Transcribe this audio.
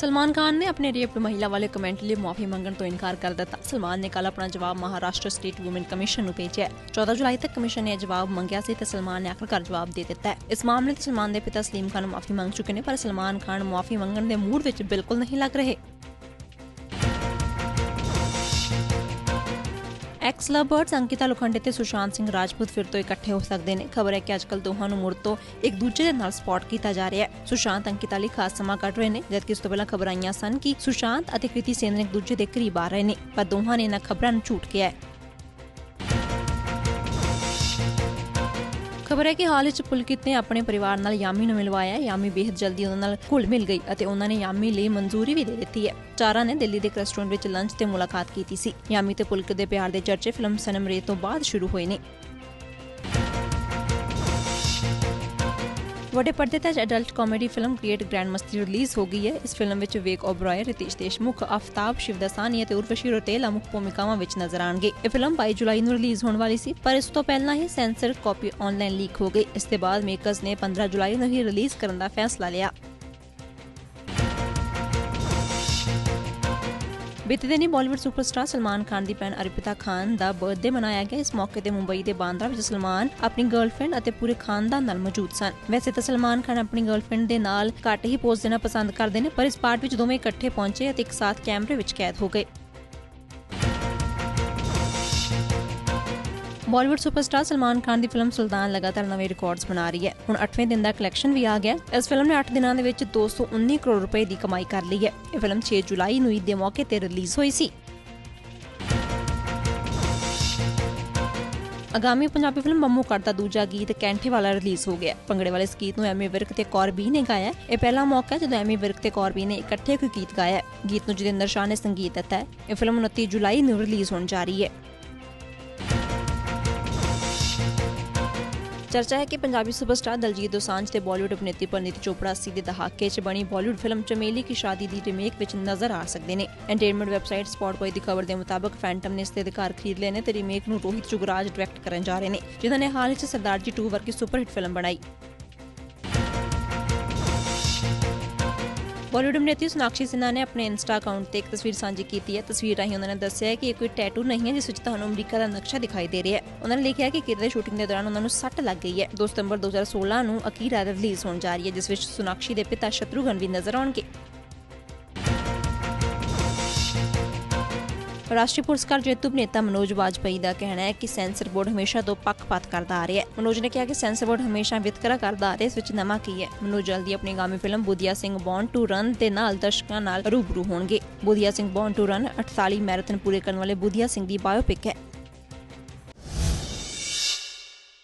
ਸਲਮਾਨ ਖਾਨ ਨੇ ਆਪਣੇ ਰੇਪਡ ਮਹਿਲਾ ਵਾਲੇ ਕਮੈਂਟ ਲਈ ਮਾਫੀ ਮੰਗਣ ਤੋਂ ਇਨਕਾਰ ਕਰ ਦਿੱਤਾ ਸਲਮਾਨ ਨੇ ਕੱਲ ਆਪਣਾ ਜਵਾਬ ਮਹਾਰਾਸ਼ਟਰ ਸਟੇਟ ਔਮਨ ਕਮਿਸ਼ਨ ਨੂੰ ਭੇਜਿਆ ਹੈ। 14 ਜੁਲਾਈ ਤੱਕ ਕਮਿਸ਼ਨ ਨੇ ਇਹ ਜਵਾਬ ਮੰਗਿਆ ਸੀ ਤੇ ਸਲਮਾਨ ਨੇ ਆਖਰਕਾਰ ਜਵਾਬ ਦੇ ਦਿੱਤਾ ਇਸ ਮਾਮਲੇ 'ਚ ਸਲਮਾਨ ਦੇ ਪਿਤਾ ਸਲੀਮ ਖਾਨ ਮਾਫੀ ਮੰਗ ਚੁੱਕੇ ਨੇ ਪਰ ਸਲਮਾਨ ਖਾਨ ਮਾਫੀ ਮੰਗਣ ਦੇ ਮੂਡ ਵਿੱਚ ਬਿਲਕੁਲ ਨਹੀਂ ਲੱਗ ਰਹੇ ਐਕਸ ਲਵਬਰਡਸ ਅੰਕਿਤਾ ਲੋਖੰਡੇ ਤੇ ਸੁਸ਼ਾਂਤ ਸਿੰਘ ਰਾਜਪੂਤ ਫਿਰ ਤੋਂ ਇਕੱਠੇ ਹੋ ਸਕਦੇ ਨੇ। ਖਬਰ ਹੈ ਕਿ ਅੱਜਕੱਲ ਦੋਹਾਂ ਨੂੰ ਮੁੜ ਤੋਂ ਇੱਕ ਦੂਜੇ ਦੇ ਨਾਲ ਸਪੌਟ ਕੀਤਾ ਜਾ ਰਿਹਾ ਹੈ। ਸੁਸ਼ਾਂਤ, ਅੰਕਿਤਾ ਲਈ ਖਾਸ ਸਮਾਂ ਕੱਢ ਰਹੇ ਨੇ, ਜਦਕਿ ਇਸ ਤੋਂ ਪਹਿਲਾਂ ਖਬਰਾਂ ਆਈਆਂ ਸਨ ਕਿ ਸੁਸ਼ਾਂਤ ਅਤੇ ਕ੍ਰਿਤੀ ਸੇਨ ਇੱਕ ਦੂਜੇ ਦੇ ਕਰੀਬ ਆ ਰਹੇ ਨੇ, ਪਰ ਦੋਹਾਂ ਨੇ ਇਹਨਾਂ ਖਬਰਾਂ ਨੂੰ ਝੂਠ ਕਿਹਾ ਹੈ। ਖਬਰ ਹੈ ਕਿ ਹਾਲ ਵਿੱਚ ਪੁਲਕਿਤ ਨੇ ਆਪਣੇ ਪਰਿਵਾਰ ਨਾਲ ਯਾਮੀ ਨੂੰ ਮਿਲਵਾਇਆ। ਹੈ ਯਾਮੀ ਬੇहद ਜਲਦੀ ਉਹਨਾਂ ਨਾਲ ਘੁਲ ਮਿਲ ਗਈ ਅਤੇ ਉਹਨਾਂ ਨੇ ਯਾਮੀ ਲਈ ਮਨਜ਼ੂਰੀ ਵੀ ਦੇ ਦਿੱਤੀ ਹੈ। ਚਾਰਾਂ ਨੇ ਦਿੱਲੀ ਦੇ ਇੱਕ ਰੈਸਟੋਰੈਂਟ ਵਿੱਚ ਲੰਚ ਤੇ ਮੁਲਾਕਾਤ ਕੀਤੀ ਸੀ। ਯਾਮੀ ਤੇ ਪੁਲਕਿਤ ਦੇ ਪਿਆਰ ਦੇ ਚਰਚੇ ਫਿਲਮ ਸਨਮ ਰੇ ਤੋਂ ਬਾਅਦ ਸ਼ੁਰੂ ਹੋਏ ਨੇ। ਵੱਡੇ ਪਰਦੇ ਤੇ adult comedy film great grand Masti release ਹੋ ਗਈ ਹੈ। ਇਸ ਫਿਲਮ ਵਿੱਚ ਵੇਕ ਓਬਰਾਏ, ਰਿਤੇਸ਼ ਦੇਸ਼ਮੁਖ ਆਫਤਾਬ ਸ਼ਿਵਦਸਾਨੀ ਅਤੇ ਉਰਵਸ਼ੀ ਰੋਤੇਲਾ ਮੁੱਖ ਭੂਮਿਕਾਵਾਂ ਵਿੱਚ ਨਜ਼ਰ ਆਣਗੇ ਇਹ ਫਿਲਮ 22 ਜੁਲਾਈ ਨੂੰ ਰਿਲੀਜ਼ ਹੋਣ ਵਾਲੀ ਸੀ, ਪਰ ਇਸ ਤੋਂ ਪਹਿਲਾਂ ਹੀ ਸੈਂਸਰ ਕਾਪੀ ਆਨਲਾਈਨ ਲੀਕ ਹੋ ਗਈ। ਇਸ ਦੇ ਬਾਅਦ ਮੇਕਰਸ ਨੇ 15 ਜੁਲਾਈ ਨੂੰ ਹੀ ਰਿਲੀਜ਼ ਕਰਨ ਦਾ ਫੈਸਲਾ ਲਿਆ। ਬੀਤੇ ਦਿਨੀ ਬਾਲੀਵੁੱਡ ਸੁਪਰਸਟਾਰ ਸਲਮਾਨ ਖਾਨ ਦੀ ਭੈਣ ਅਰਪਿਤਾ ਖਾਨ ਦਾ ਬਰਥਡੇ ਮਨਾਇਆ ਗਿਆ। ਇਸ ਮੌਕੇ ਤੇ ਮੁੰਬਈ ਦੇ ਬਾਂਦਰਾ ਵਿੱਚ ਸਲਮਾਨ ਆਪਣੀ ਗਰਲਫ੍ਰੈਂਡ ਅਤੇ ਪੂਰੇ ਖਾਨਦਾਨ ਨਾਲ ਮੌਜੂਦ ਸਨ। ਵੈਸੇ ਤਾਂ ਸਲਮਾਨ ਖਾਨ ਆਪਣੀ ਗਰਲਫ੍ਰੈਂਡ ਦੇ ਨਾਲ ਘੱਟ ਹੀ ਪੋਜ਼ ਦੇਣਾ ਪਸੰਦ ਕਰਦੇ ਨੇ, ਪਰ ਇਸ ਪਾਰਟ ਵਿੱਚ ਦੋਵੇਂ ਇਕੱਠੇ ਪਹੁੰਚੇ ਅਤੇ ਇੱਕ ਸਾਥ ਕੈਮਰੇ ਵਿੱਚ ਕੈਦ ਹੋ ਗਏ। ਬਾਲੀਵੁੱਡ ਸੁਪਰਸਟਾਰ ਸਲਮਾਨ ਖਾਨ ਦੀ ਫਿਲਮ ਸੁਲਤਾਨ ਲਗਾਤਾਰ ਨਵੇਂ ਰਿਕਾਰਡਸ ਬਣਾ ਰਹੀ ਹੈ। ਹੁਣ 8ਵੇਂ ਦਿਨ ਦਾ ਕਲੈਕਸ਼ਨ ਵੀ ਆ ਗਿਆ ਇਸ ਫਿਲਮ ਨੇ 8 ਦਿਨਾਂ ਦੇ ਵਿੱਚ 219 ਕਰੋੜ ਰੁਪਏ ਦੀ ਕਮਾਈ ਕਰ ਲਈ ਹੈ। ਇਹ ਫਿਲਮ 6 ਜੁਲਾਈ ਨੂੰ ਈਦ ਦੇ ਮੌਕੇ ਤੇ ਰਿਲੀਜ਼ ਹੋਈ ਸੀ। ਆਗਾਮੀ ਪੰਜਾਬੀ ਫਿਲਮ ਮੰਮੂ ਕਰਦਾ ਦੂਜਾ ਗੀਤ ਕੈਂਠੇ ਵਾਲਾ ਰਿਲੀਜ਼ ਹੋ ਗਿਆ ਭੰਗੜੇ ਵਾਲੇ ਇਸ ਗੀਤ ਨੂੰ ਐਮੀ ਵਿਰਕ ਤੇ ਕੌਰਬੀ ਨੇ ਗਾਇਆ ਇਹ ਪਹਿਲਾ ਮੌਕਾ ਜਦੋਂ ਐਮੀ ਵਿਰਕ ਤੇ ਕੌਰਬੀ ਨੇ ਇਕੱਠੇ ਕੋਈ ਗੀਤ ਗਾਇਆ ਗੀਤ ਨੂੰ ਜਤਿੰਦਰ ਸ਼ਾਹ ਨੇ ਸੰਗੀਤ ਦਿੱਤਾ ਹੈ। ਇਹ ਫਿਲਮ 29 ਜੁਲਾਈ ਨੂੰ ਰਿਲੀਜ਼ ਹੋਣ ਜਾ ਰਹੀ ਹੈ। ਚਰਚਾ ਹੈ ਕਿ ਪੰਜਾਬੀ ਸੁਪਰਸਟਾਰ ਦਲਜੀਤ ਦੋਸਾਂਝ ਤੇ ਬਾਲੀਵੁੱਡ ਅਭਿਨੇਤਰੀ ਪਰਨੀਤ ਚੋਪੜਾ ਸੀ ਦੇ ਦਹਾਕੇ 'ਚ ਬਣੀ ਬਾਲੀਵੁੱਡ ਫਿਲਮ ਚਮੇਲੀ ਕੀ ਸ਼ਾਦੀ ਦੀ ਰੀਮੇਕ ਵਿੱਚ ਨਜ਼ਰ ਆ ਸਕਦੇ ਨੇ। ਐਂਟਰਟੇਨਮੈਂਟ ਵੈਬਸਾਈਟ ਸਪੌਟਬਾਈ ਦੀ ਖਬਰ ਦੇ ਮੁਤਾਬਕ ਫੈਂਟਮ ਨੇ ਇਸ ਦੇ ਅਧਿਕਾਰ ਖਰੀਦ ਲਏ ਨੇ ਤੇ ਰੀਮੇਕ ਨੂੰ ਰੋਹਿਤ ਚੁਗਰਾਜ ਡਾਇਰੈਕਟ ਕਰਨ ਜਾ ਰਹੇ ਨੇ, ਜਿਨ੍ਹਾਂ ਨੇ ਹਾਲ ਵਿੱਚ ਸਰਦਾਰ ਜੀ 2 ਵਰਗੀ ਸੁਪਰਹਿੱਟ ਫਿਲਮ ਬਣਾਈ। ਬਾਲੀਵੁੱਡ ਅਭਿਨੇਤਰੀ ਸੁਨਾਕਸ਼ੀ ਸਿਨਹਾ ਨੇ ਆਪਣੇ ਇੰਸਟਾ ਅਕਾਊਂਟ ਤੇ ਇੱਕ ਤਸਵੀਰ ਸਾਂਝੀ ਕੀਤੀ ਹੈ। ਤਸਵੀਰ ਰਾਹੀਂ ਉਹਨਾਂ ਨੇ ਦੱਸਿਆ ਹੈ ਕਿ ਇਹ ਕੋਈ ਟੈਟੂ ਨਹੀਂ ਹੈ, ਜਿਸ ਵਿੱਚ ਤੁਹਾਨੂੰ ਅਮਰੀਕਾ ਦਾ ਨਕਸ਼ਾ ਦਿਖਾਈ ਦੇ ਰਿਹਾ ਹੈ। ਉਹਨਾਂ ਨੇ ਲਿਖਿਆ ਹੈ ਕਿ ਕਿਰਦੇ ਸ਼ੂਟਿੰਗ ਦੇ ਦੌਰਾਨ ਉਹਨਾਂ ਨੂੰ ਸੱਟ ਲੱਗ ਗਈ ਹੈ। 2 ਸਤੰਬਰ 2016 ਨੂੰ ਅਕੀਰਾ ਰਿਲੀਜ਼ ਹੋਣ ਜਾ ਰਹੀ ਹੈ, ਜਿਸ ਵਿੱਚ ਸੋਨਾਕਸ਼ੀ ਦੇ ਪਿਤਾ ਸ਼ਤਰੂਘਨ ਵੀ ਨਜ਼ਰ ਆਉਣਗੇ। ਰਾਸ਼ਟਰੀ ਪੁਰਸਕਾਰ ਜੇਤੂ ਅਭਿਨੇਤਾ ਮਨੋਜ ਵਾਜਪਾਈ ਦਾ ਕਹਿਣਾ ਹੈ ਕਿ ਸੈਂਸਰ ਬੋਰਡ ਹਮੇਸ਼ਾ ਤੋਂ ਪੱਖਪਾਤ ਕਰਦਾ ਆ ਰਿਹਾ ਹੈ। ਮਨੋਜ ਨੇ ਕਿਹਾ ਕਿ ਸੈਂਸਰ ਬੋਰਡ ਹਮੇਸ਼ਾ ਵਿਤਕਰਾ ਕਰਦਾ ਆ ਰਿਹਾ, ਇਸ ਵਿੱਚ ਨਵਾਂ ਕੀ ਹੈ? ਮਨੋਜ ਜਲਦੀ ਆਪਣੀ ਗਾਮੀ film Budhia Singh born to run ਦੇ ਨਾਲ ਦਰਸ਼ਕਾਂ ਨਾਲ ਰੂਬਰੂ ਹੋਣਗੇ। Budhia Singh born to run 48 marathon ਪੂਰੇ ਕਰਨ ਵਾਲੇ ਬੁਧਿਆ ਸਿੰਘ ਦੀ ਬਾਇਓਪਿਕ ਹੈ।